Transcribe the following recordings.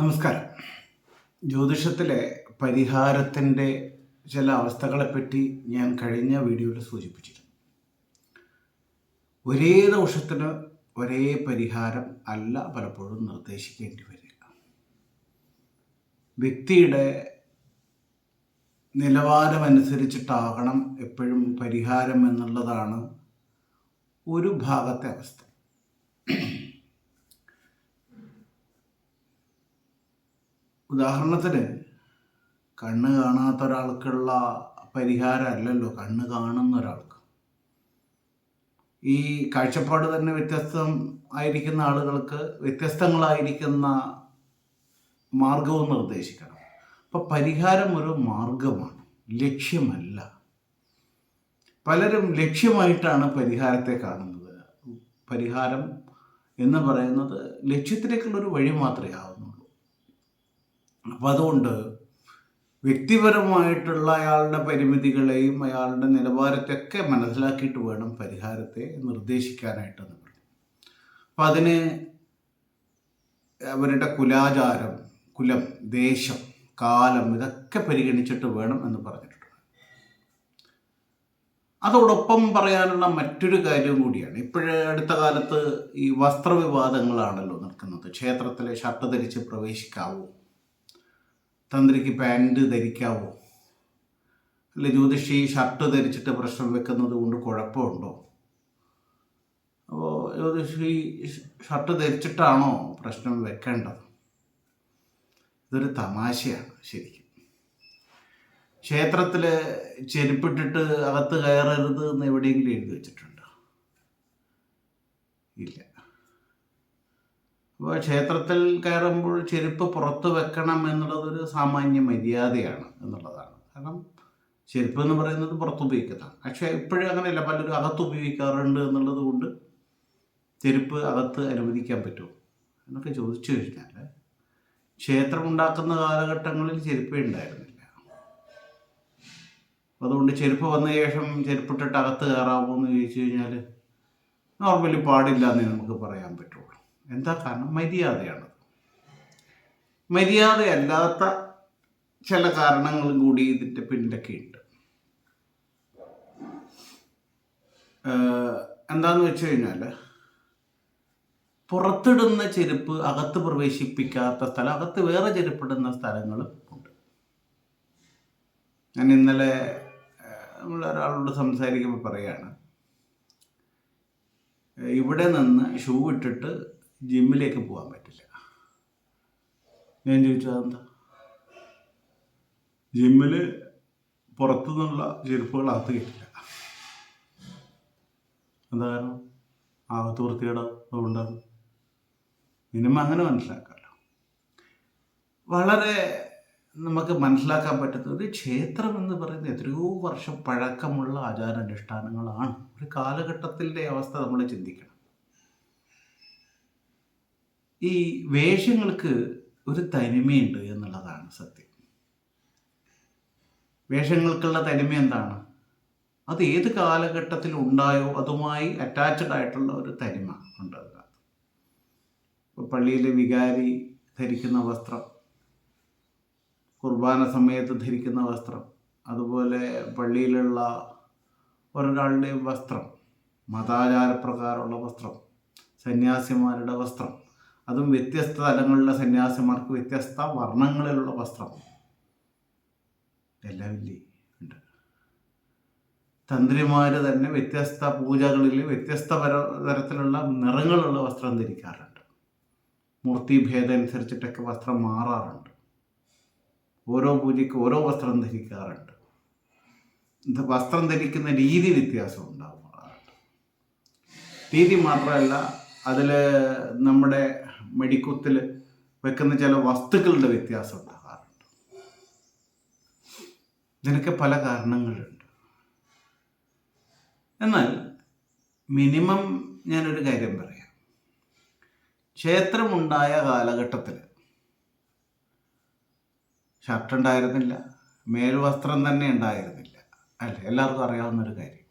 നമസ്കാരം. ജ്യോതിഷത്തിലെ പരിഹാരത്തിന്റെ ചില അവസ്ഥകളെപ്പറ്റി ഞാൻ കഴിഞ്ഞ വീഡിയോയിൽ സൂചിപ്പിച്ചിരുന്നു. ഒരേ ദോഷത്തിന് ഒരേ പരിഹാരം അല്ല പലപ്പോഴും നിർദ്ദേശിക്കേണ്ടി വരിക. വ്യക്തിയുടെ നിലവാരമനുസരിച്ചിട്ടാകണം എപ്പോഴും പരിഹാരം എന്നുള്ളതാണ് ഒരു ഭാഗത്തെ അവസ്ഥ. ഉദാഹരണത്തിന് കണ്ണ് കാണാത്ത ഒരാൾക്കുള്ള പരിഹാരമല്ലല്ലോ കണ്ണ് കാണുന്ന ഒരാൾക്ക്. ഈ കാഴ്ചപ്പാട് തന്നെ വ്യത്യസ്തം ആയിരിക്കുന്ന ആളുകൾക്ക് വ്യത്യസ്തങ്ങളായിരിക്കുന്ന മാർഗവും നിർദ്ദേശിക്കണം. അപ്പം പരിഹാരം ഒരു മാർഗമാണ് ലക്ഷ്യമല്ല. പലരും ലക്ഷ്യമായിട്ടാണ് പരിഹാരത്തെ കാണുന്നത്. പരിഹാരം എന്ന് പറയുന്നത് ലക്ഷ്യത്തിലേക്കുള്ളൊരു വഴി മാത്രമേ ആവുന്നുള്ളൂ അപ്പം അതുകൊണ്ട് വ്യക്തിപരമായിട്ടുള്ള അയാളുടെ പരിമിതികളെയും അയാളുടെ നിലവാരത്തെയൊക്കെ മനസ്സിലാക്കിയിട്ട് വേണം പരിഹാരത്തെ നിർദ്ദേശിക്കാനായിട്ടെന്ന് പറഞ്ഞു. അപ്പം അതിന് അവരുടെ കുലാചാരം കുലം ദേശം കാലം ഇതൊക്കെ പരിഗണിച്ചിട്ട് വേണം എന്ന് പറഞ്ഞിട്ടുണ്ട്. അതോടൊപ്പം പറയാനുള്ള മറ്റൊരു കാര്യവും കൂടിയാണ്. ഇപ്പോഴേ അടുത്ത കാലത്ത് ഈ വസ്ത്രവിവാദങ്ങളാണല്ലോ നടക്കുന്നത്. ക്ഷേത്രത്തിലെ ഷർട്ട് ധരിച്ച് പ്രവേശിക്കാവൂ. തന്ത്രിക്ക് പാന്റ് ധരിക്കാവോ? അല്ലെ ജ്യോതിഷി ഷർട്ട് ധരിച്ചിട്ട് പ്രശ്നം വെക്കുന്നത് കൊണ്ട് കുഴപ്പമുണ്ടോ? അപ്പോൾ ജ്യോതിഷി ഷർട്ട് ധരിച്ചിട്ടാണോ പ്രശ്നം വെക്കേണ്ടത്? ഇതൊരു തമാശയാണ് ശരിക്കും. ക്ഷേത്രത്തിൽ ചെരുപ്പിട്ടിട്ട് അകത്ത് കയറരുത് എന്ന് എവിടെയെങ്കിലും എഴുതി വെച്ചിട്ടുണ്ടോ? ഇല്ല. ക്ഷേത്രത്തിൽ കയറുമ്പോൾ ചെരുപ്പ് പുറത്ത് വെക്കണം എന്നുള്ളതൊരു സാമാന്യ മര്യാദയാണ് എന്നുള്ളതാണ്. കാരണം ചെരുപ്പ് എന്ന് പറയുന്നത് പുറത്ത് ഉപയോഗിക്കുന്നതാണ് പക്ഷേ ഇപ്പോഴും അങ്ങനെയല്ല. പലരും അകത്ത് ഉപയോഗിക്കാറുണ്ട് എന്നുള്ളത് കൊണ്ട് ചെരുപ്പ് അകത്ത് അനുവദിക്കാൻ പറ്റുമോ? എന്നൊക്കെ ചോദിച്ചു കഴിഞ്ഞാൽ ക്ഷേത്രം ഉണ്ടാക്കുന്ന കാലഘട്ടങ്ങളിൽ ചെരുപ്പേ ഉണ്ടായിരുന്നില്ല. അതുകൊണ്ട് ചെരുപ്പ് വന്ന ശേഷം ചെരുപ്പിട്ടിട്ട് അകത്ത് കയറാമോ എന്ന് ചോദിച്ചു കഴിഞ്ഞാൽ നോർമലി പാടില്ല എന്നേ നമുക്ക് പറയാൻ പറ്റുള്ളൂ എന്താ കാരണം? മര്യാദയാണ്. മര്യാദയല്ലാത്ത ചില കാരണങ്ങളും കൂടി ഇതിന്റെ പിന്നിലൊക്കെ ഉണ്ട് എന്താന്ന് വെച്ച് കഴിഞ്ഞാൽ പുറത്തിടുന്ന ചെരുപ്പ് അകത്ത് പ്രവേശിപ്പിക്കാത്ത സ്ഥലം അകത്ത് വേറെ ചെരുപ്പിടുന്ന സ്ഥലങ്ങളും ഉണ്ട്. ഞാൻ ഇന്നലെ നമ്മൾ ഒരാളോട് സംസാരിക്കുമ്പോൾ പറയാണ് ഇവിടെ നിന്ന് ഷൂ ഇട്ടിട്ട് ജിമ്മിലേക്ക് പോകാൻ പറ്റില്ല. ഞാൻ ചോദിച്ചു അതെന്താ? ജിമ്മിൽ പുറത്തു നിന്നുള്ള ചെരുപ്പുകൾ അകത്ത് കിട്ടില്ല. എന്താ കാരണം? അകത്ത് വൃത്തിയുടെ അതുകൊണ്ടാണ്. മിനിമം അങ്ങനെ മനസ്സിലാക്കാമല്ലോ വളരെ നമുക്ക് മനസ്സിലാക്കാൻ പറ്റുന്ന ഒരു ക്ഷേത്രം എന്ന് പറയുന്നത് എത്രയോ വർഷം പഴക്കമുള്ള ആചാരാനുഷ്ഠാനങ്ങളാണ്. ഒരു കാലഘട്ടത്തിന്റെ അവസ്ഥ നമ്മൾ ചിന്തിക്കണം. ഈ വേഷങ്ങൾക്ക് ഒരു തനിമയുണ്ട് എന്നുള്ളതാണ് സത്യം. വേഷങ്ങൾക്കുള്ള തനിമ എന്താണ്? അത് ഏത് കാലഘട്ടത്തിൽ ഉണ്ടായോ അതുമായി അറ്റാച്ച്ഡ് ആയിട്ടുള്ള ഒരു തനിമ ഉണ്ട് അതിനകത്ത്. പള്ളിയിലെ വികാരി ധരിക്കുന്ന വസ്ത്രം കുർബാന സമയത്ത് ധരിക്കുന്ന വസ്ത്രം അതുപോലെ പള്ളിയിലുള്ള ഒരാളുടെ വസ്ത്രം മതാചാരപ്രകാരമുള്ള വസ്ത്രം സന്യാസിമാരുടെ വസ്ത്രം അതും വ്യത്യസ്ത തലങ്ങളിലെ സന്യാസിമാർക്ക് വ്യത്യസ്ത വർണങ്ങളിലുള്ള വസ്ത്രം. എല്ലാം ഇല്ലേ? ഉണ്ട്. തന്ത്രിമാർ തന്നെ വ്യത്യസ്ത പൂജകളിൽ വ്യത്യസ്ത തരത്തിലുള്ള നിറങ്ങളുള്ള വസ്ത്രം ധരിക്കാറുണ്ട്. മൂർത്തിഭേദം അനുസരിച്ചിട്ടൊക്കെ വസ്ത്രം മാറാറുണ്ട്. ഓരോ പൂജയ്ക്ക് ഓരോ വസ്ത്രം ധരിക്കാറുണ്ട്. ഇത് വസ്ത്രം ധരിക്കുന്ന രീതി വ്യത്യാസം ഉണ്ടാകാറുണ്ട് രീതി മാത്രമല്ല അതിൽ നമ്മുടെ മെടിക്കുത്തിൽ വെക്കുന്ന ചില വസ്തുക്കളുടെ വ്യത്യാസം ഉണ്ടാകാറുണ്ട്. ഇതിനൊക്കെ പല കാരണങ്ങളുണ്ട്. എന്നാൽ മിനിമം ഞാനൊരു കാര്യം പറയാം. ക്ഷേത്രമുണ്ടായ കാലഘട്ടത്തിൽ ഷർട്ട് ഉണ്ടായിരുന്നില്ല മേൽവസ്ത്രം തന്നെ ഉണ്ടായിരുന്നില്ല. അല്ലേ? എല്ലാവർക്കും അറിയാവുന്നൊരു കാര്യം.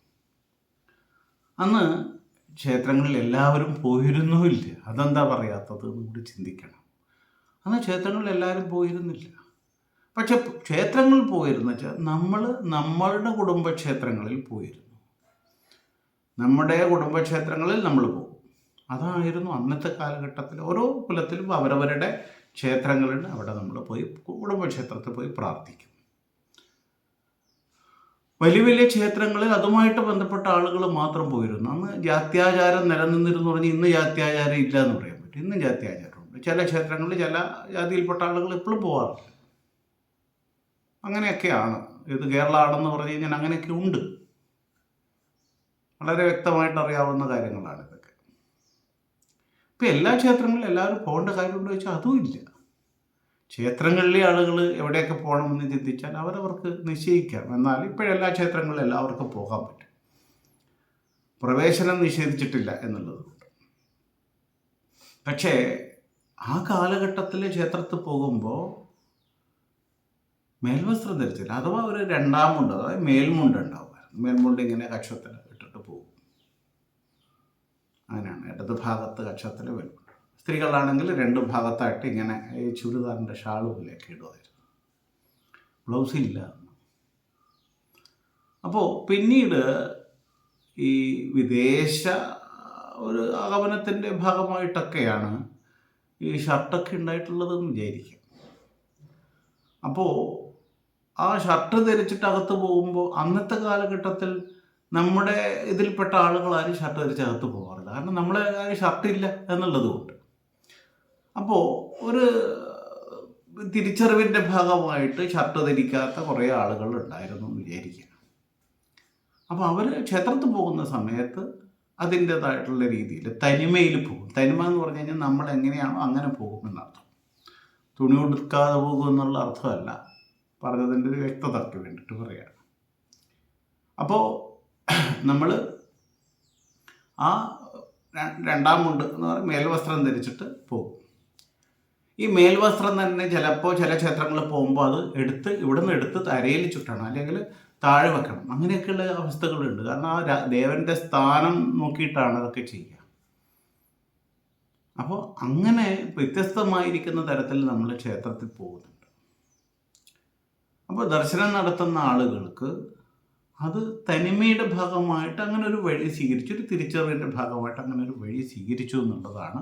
അന്ന് ക്ഷേത്രങ്ങളിൽ എല്ലാവരും പോയിരുന്നുമില്ല. അതെന്താ പറയാത്തത് എന്ന് കൂടി ചിന്തിക്കണം. അന്ന് ക്ഷേത്രങ്ങളിൽ എല്ലാവരും പോയിരുന്നില്ല. പക്ഷെ ക്ഷേത്രങ്ങളിൽ പോയിരുന്നു വെച്ചാൽ നമ്മൾ നമ്മളുടെ കുടുംബക്ഷേത്രങ്ങളിൽ പോയിരുന്നു. നമ്മുടെ കുടുംബക്ഷേത്രങ്ങളിൽ നമ്മൾ പോകും. അതായിരുന്നു അന്നത്തെ കാലഘട്ടത്തിൽ ഓരോ കുലത്തിലും അവരവരുടെ ക്ഷേത്രങ്ങളുണ്ട് അവിടെ നമ്മൾ പോയി കുടുംബക്ഷേത്രത്തിൽ പോയി പ്രാർത്ഥിക്കും. വലിയ വലിയ ക്ഷേത്രങ്ങളിൽ അതുമായിട്ട് ബന്ധപ്പെട്ട ആളുകൾ മാത്രം പോയിരുന്നു. അന്ന് ജാത്യാചാരം നിലനിന്നിരുന്നു പറഞ്ഞ് ഇന്ന് ജാത്യാചാരം ഇല്ല എന്ന് പറയാൻ പറ്റും. ഇന്നും ജാത്യാചാരമുണ്ട് ചില ക്ഷേത്രങ്ങളിൽ ചില ജാതിയിൽപ്പെട്ട ആളുകൾ ഇപ്പോഴും പോകാറില്ല അങ്ങനെയൊക്കെയാണ്. ഇത് കേരളമാണെന്ന് പറഞ്ഞു കഴിഞ്ഞാൽ അങ്ങനെയൊക്കെ ഉണ്ട്. വളരെ വ്യക്തമായിട്ട് അറിയാവുന്ന കാര്യങ്ങളാണ് ഇതൊക്കെ. ഇപ്പം എല്ലാ ക്ഷേത്രങ്ങളിലും എല്ലാവരും പോകേണ്ട കാര്യമുണ്ടോ ചോദിച്ചാൽ അതും ഇല്ല. ക്ഷേത്രങ്ങളിലെ ആളുകൾ എവിടെയൊക്കെ പോകണമെന്ന് ചിന്തിച്ചാൽ അവരവർക്ക് നിശ്ചയിക്കാം. എന്നാൽ ഇപ്പോഴെല്ലാ ക്ഷേത്രങ്ങളിലും എല്ലാവർക്കും പോകാൻ പറ്റും. പ്രവേശനം നിഷേധിച്ചിട്ടില്ല എന്നുള്ളത് പക്ഷേ ആ കാലഘട്ടത്തിൽ ക്ഷേത്രത്തിൽ പോകുമ്പോൾ മേൽവസ്ത്രം ധരിച്ചില്ല. അഥവാ ഒരു രണ്ടാമുണ്ട് അതായത് മേൽമുണ്ട് ഉണ്ടാവുമായിരുന്നു. മേൽമുണ്ട് ഇങ്ങനെ കക്ഷത്തിൽ ഇട്ടിട്ട് പോകും. അങ്ങനെയാണ് ഇടത് ഭാഗത്ത് കക്ഷത്തിൽ മേൽമുണ്ട് സ്ത്രീകളാണെങ്കിൽ രണ്ട് ഭാഗത്തായിട്ട് ഇങ്ങനെ ഈ ചുരിദാറിന്റെ ഷാൾ പോലെയൊക്കെ ഇടുമായിരുന്നു ബ്ലൗസ് ഇല്ല അപ്പോൾ പിന്നീട് ഈ വിദേശ ഒരു ആഗമനത്തിന്റെ ഭാഗമായിട്ടൊക്കെയാണ് ഈ ഷർട്ടൊക്കെ ഉണ്ടായിട്ടുള്ളതെന്ന് വിചാരിക്കാം. അപ്പോൾ ആ ഷർട്ട് ധരിച്ചിട്ട് അകത്ത് പോകുമ്പോൾ അന്നത്തെ കാലഘട്ടത്തിൽ നമ്മുടെ ഇതിൽപ്പെട്ട ആളുകൾ ആരും ഷർട്ട് ധരിച്ച് അകത്ത് പോകാറില്ല. കാരണം നമ്മളെ ഷർട്ടില്ല എന്നുള്ളത് കൊണ്ട്. അപ്പോൾ ഒരു തിരിച്ചറിവിന്റെ ഭാഗമായിട്ട് ഷർട്ട് ധരിക്കാത്ത കുറേ ആളുകൾ ഉണ്ടായിരുന്നു എന്ന് വിചാരിക്കുക അപ്പോൾ അവർ ക്ഷേത്രത്തിൽ പോകുന്ന സമയത്ത് അതിന്റെതായിട്ടുള്ള രീതിയിൽ തനിമയിൽ പോകും. തനിമ എന്ന് പറഞ്ഞു കഴിഞ്ഞാൽ നമ്മൾ എങ്ങനെയാണോ അങ്ങനെ പോകും എന്നർത്ഥം. തുണി ഉടുക്കാതെ പോകും എന്നുള്ള അർത്ഥമല്ല. പറഞ്ഞതിന്റെ ഒരു വ്യക്തതയ്ക്ക് വേണ്ടിയിട്ട് പറയുകയാണ് അപ്പോൾ നമ്മൾ ആ രണ്ടാം മുണ്ട് എന്ന് പറയുന്നത് മേൽവസ്ത്രം ധരിച്ചിട്ട് പോകും. ഈ മേൽവസ്ത്രം തന്നെ ചിലപ്പോൾ ചില ക്ഷേത്രങ്ങളിൽ പോകുമ്പോൾ അത് എടുത്ത് ഇവിടെ നിന്ന് എടുത്ത് തരയിൽ ചുറ്റണം അല്ലെങ്കിൽ താഴെ വെക്കണം. അങ്ങനെയൊക്കെയുള്ള അവസ്ഥകളുണ്ട്. കാരണം ആ ദേവന്റെ സ്ഥാനം നോക്കിയിട്ടാണ് അതൊക്കെ ചെയ്യുക. അപ്പോൾ അങ്ങനെ വ്യത്യസ്തമായിരിക്കുന്ന തരത്തിൽ നമ്മൾ ക്ഷേത്രത്തിൽ പോകുന്നുണ്ട്. അപ്പോൾ ദർശനം നടത്തുന്ന ആളുകൾക്ക് അത് തനിമയുടെ ഭാഗമായിട്ട് അങ്ങനെ ഒരു വഴി സ്വീകരിച്ചു ഒരു തിരിച്ചറിവിന്റെ ഭാഗമായിട്ട് അങ്ങനെ ഒരു വഴി സ്വീകരിച്ചു എന്നുള്ളതാണ്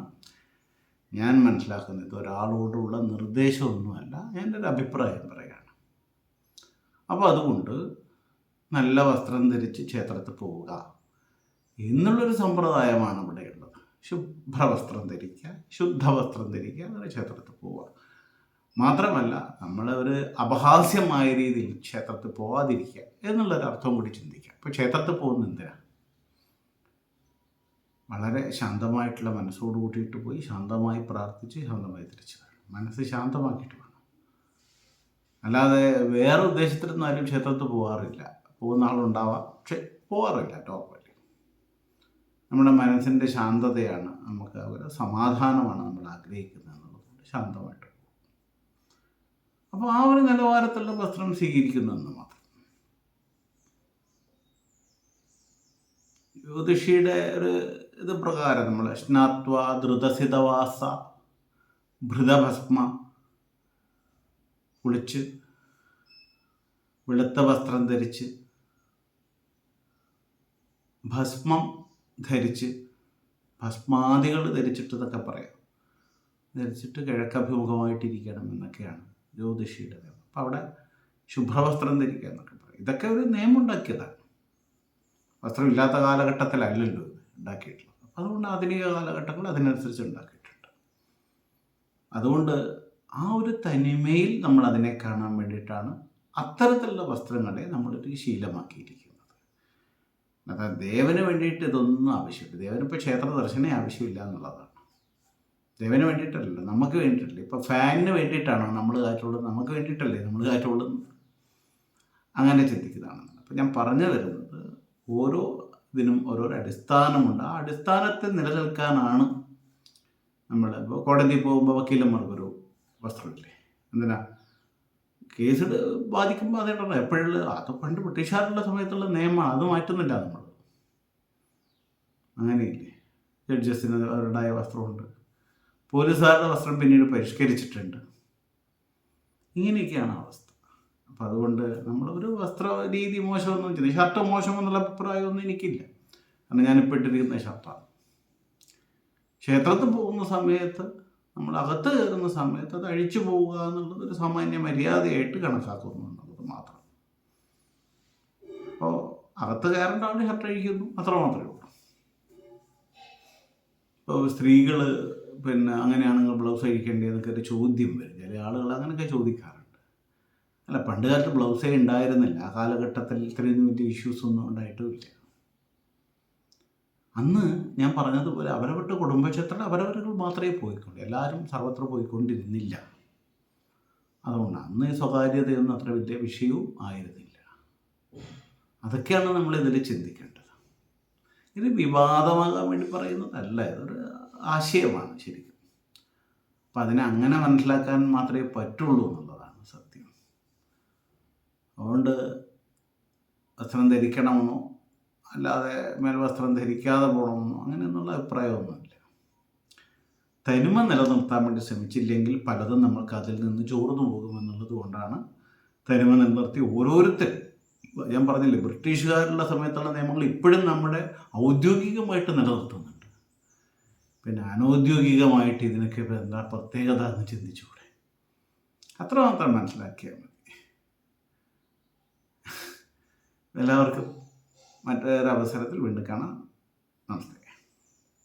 ഞാൻ മനസ്സിലാക്കുന്നത് ഒരാളോടുള്ള നിർദ്ദേശമൊന്നുമല്ല എന്റെ ഒരു അഭിപ്രായം പറയുകയാണ്. അപ്പോൾ അതുകൊണ്ട് നല്ല വസ്ത്രം ധരിച്ച് ക്ഷേത്രത്തിൽ പോവുക എന്നുള്ളൊരു സമ്പ്രദായമാണ് ഇവിടെയുള്ളത് ശുഭ്രവസ്ത്രം ധരിക്കുക ശുദ്ധവസ്ത്രം ധരിക്കുക അങ്ങനെ ക്ഷേത്രത്തിൽ പോവുക. മാത്രമല്ല നമ്മൾ ഒരു അപഹാസ്യമായ രീതിയിൽ ക്ഷേത്രത്തിൽ പോവാതിരിക്കുക എന്നുള്ളൊരു അർത്ഥം കൂടി ചിന്തിക്കുക. ഇപ്പോൾ ക്ഷേത്രത്തിൽ പോകുന്ന എന്തിനാ? വളരെ ശാന്തമായിട്ടുള്ള മനസ്സോട് കൂട്ടിയിട്ട് പോയി ശാന്തമായി പ്രാർത്ഥിച്ച് ശാന്തമായി തിരിച്ചു വരണം മനസ്സ് ശാന്തമാക്കിയിട്ട് വേണം. അല്ലാതെ വേറെ ഉദ്ദേശത്തിലൊന്നും ആരും ക്ഷേത്രത്തിൽ പോകാറില്ല പോകുന്ന ആളുണ്ടാവാം. പക്ഷെ പോകാറില്ല നോർമലി നമ്മുടെ മനസ്സിന്റെ ശാന്തതയാണ് നമുക്ക് ഒരു സമാധാനമാണ് നമ്മൾ ആഗ്രഹിക്കുന്നത് എന്നുള്ളത് ശാന്തമായിട്ട് അപ്പോൾ ആ ഒരു നിലവാരത്തിലുള്ള വസ്ത്രം സ്വീകരിക്കുന്നതെന്ന് മാത്രം. ജ്യോതിഷിയുടെ ഒരു ഇത് പ്രകാരം നമ്മൾ സ്നാത്വ ധൃതസിതവാസ ഭൃതഭസ്മ കുളിച്ച് വെളുത്ത വസ്ത്രം ധരിച്ച് ഭസ്മം ധരിച്ച് ഭസ്മാദികൾ ധരിച്ചിട്ട് എന്നൊക്കെ പറയാം. ധരിച്ചിട്ട് കിഴക്കഭിമുഖമായിട്ടിരിക്കണം എന്നൊക്കെയാണ് ജ്യോതിഷിയുടെ അപ്പം അവിടെ ശുഭ്രവസ്ത്രം ധരിക്കുക എന്നൊക്കെ പറയും. ഇതൊക്കെ ഒരു നിയമം ഉണ്ടാക്കിയതാണ് വസ്ത്രമില്ലാത്ത കാലഘട്ടത്തിലല്ലല്ലോ ഉണ്ടാക്കിയിട്ടുള്ളത്. അപ്പം അതുകൊണ്ട് ആധുനിക കാലഘട്ടങ്ങൾ അതിനനുസരിച്ച് ഉണ്ടാക്കിയിട്ടുണ്ട്. അതുകൊണ്ട് ആ ഒരു തനിമയിൽ നമ്മൾ അതിനെ കാണാൻ വേണ്ടിയിട്ടാണ് അത്തരത്തിലുള്ള വസ്ത്രങ്ങളെ നമ്മളൊരു ശീലമാക്കിയിരിക്കുന്നത്. അതായത് ദേവന് വേണ്ടിയിട്ട് ഇതൊന്നും ആവശ്യമില്ല. ദേവനിപ്പോൾ ക്ഷേത്ര ദർശനേ ആവശ്യമില്ല എന്നുള്ളതാണ്. ദേവന് വേണ്ടിയിട്ടല്ലല്ലോ നമുക്ക് വേണ്ടിയിട്ടല്ലേ. ഇപ്പോൾ ഫാനിന് വേണ്ടിയിട്ടാണോ നമ്മൾ കാറ്റുള്ളത്? നമുക്ക് വേണ്ടിയിട്ടല്ലേ നമ്മൾ കാറ്റുള്ളത്? അങ്ങനെ ചിന്തിക്കുന്നതാണ്. അപ്പം ഞാൻ പറഞ്ഞു വരുന്നത് ഓരോ ഇതിനും ഓരോരോ അടിസ്ഥാനമുണ്ട്. ആ അടിസ്ഥാനത്തിൽ നിലനിൽക്കാനാണ് നമ്മൾ ഇപ്പോൾ കോടതി പോകുമ്പോൾ വക്കീലന്മാർക്കൊരു വസ്ത്രമില്ലേ? എന്തിനാ? കേസ് ബാധിക്കുമ്പോൾ അതേണ്ടല്ലോ എപ്പോഴുള്ള അത് പണ്ട് ബ്രിട്ടീഷുകാരുടെ സമയത്തുള്ള നിയമം അത് മാറ്റുന്നില്ല നമ്മൾ അങ്ങനെയില്ലേ? ജഡ്ജസിന് അവരുടേതായ വസ്ത്രമുണ്ട്. പോലീസുകാരുടെ വസ്ത്രം പിന്നീട് പരിഷ്കരിച്ചിട്ടുണ്ട്. ഇങ്ങനെയൊക്കെയാണ് അവസ്ഥ. അപ്പം അതുകൊണ്ട് ഒരു വസ്ത്ര രീതി മോശമൊന്നും ചെയ്തില്ല ഷർട്ട് മോശമെന്നുള്ള അഭിപ്രായമൊന്നും എനിക്കില്ല. കാരണം ഞാനിപ്പോൾ ഇട്ടിരിക്കുന്ന ഷർട്ടാണ് ക്ഷേത്രത്തിൽ പോകുന്ന സമയത്ത് നമ്മൾ അകത്ത് കയറുന്ന സമയത്ത് അത് അഴിച്ചു പോവുക എന്നുള്ളത് ഒരു സാമാന്യ മര്യാദയായിട്ട് കണക്കാക്കുന്നു മാത്രം. അപ്പോൾ അകത്ത് കയറേണ്ട ആൾ ഷർട്ട് അഴിക്കുന്നു അത്ര മാത്രമേ ഉള്ളൂ. ഇപ്പോൾ സ്ത്രീകൾ പിന്നെ അങ്ങനെയാണെങ്കിൽ ബ്ലൗസ് അഴിക്കേണ്ടതെന്നൊക്കെ ഒരു ചോദ്യം വരും. ചില ആളുകൾ അങ്ങനെയൊക്കെ ചോദിക്കാറുണ്ട്. അല്ല പണ്ട് കാലത്ത് ബ്ലൗസേ ഉണ്ടായിരുന്നില്ല. ആ കാലഘട്ടത്തിൽ ഇത്രയൊന്നും വലിയ ഇഷ്യൂസ് ഒന്നും ഉണ്ടായിട്ടുമില്ല. അന്ന് ഞാൻ പറഞ്ഞതുപോലെ അവരവരുടെ കുടുംബക്ഷേത്രത്തിൽ അവരവരുകൾ മാത്രമേ പോയിക്കൊള്ളൂ. എല്ലാവരും സർവത്ര പോയിക്കൊണ്ടിരുന്നില്ല. അതുകൊണ്ട് അന്ന് സ്വകാര്യതയൊന്നും അത്ര വലിയ വിഷയവും ആയിരുന്നില്ല. അതൊക്കെയാണ് നമ്മൾ ഇതിൽ ചിന്തിക്കേണ്ടത്. ഇത് വിവാദമാകാൻ വേണ്ടി പറയുന്നതല്ല ഇതൊരു ആശയമാണ് ശരിക്കും. അപ്പം അതിനെ അങ്ങനെ മനസ്സിലാക്കാൻ മാത്രമേ പറ്റുള്ളൂ അതുകൊണ്ട് വസ്ത്രം ധരിക്കണമെന്നോ അല്ലാതെ മേൽവസ്ത്രം ധരിക്കാതെ പോകണമെന്നോ അങ്ങനെയൊന്നുള്ള അഭിപ്രായമൊന്നുമില്ല. തനിമ നിലനിർത്താൻ വേണ്ടി ശ്രമിച്ചില്ലെങ്കിൽ പലതും നമുക്ക് അതിൽ നിന്ന് ചോർന്നു പോകുമെന്നുള്ളത് കൊണ്ടാണ് തനിമ നിലനിർത്തി ഓരോരുത്തരും ഞാൻ പറഞ്ഞില്ലേ ബ്രിട്ടീഷുകാരുടെ സമയത്തുള്ള നിയമങ്ങൾ ഇപ്പോഴും നമ്മുടെ ഔദ്യോഗികമായിട്ട് നിലനിർത്തുന്നുണ്ട്. പിന്നെ അനൗദ്യോഗികമായിട്ട് ഇതിനൊക്കെ എന്താ പ്രത്യേകത എന്ന് ചിന്തിച്ചുകൂടെ അത്ര മാത്രം മനസ്സിലാക്കിയാൽ മതി. എല്ലാവർക്കും മറ്റൊരവസരത്തിൽ വീണ്ടും കാണാം. നമസ്കാരം.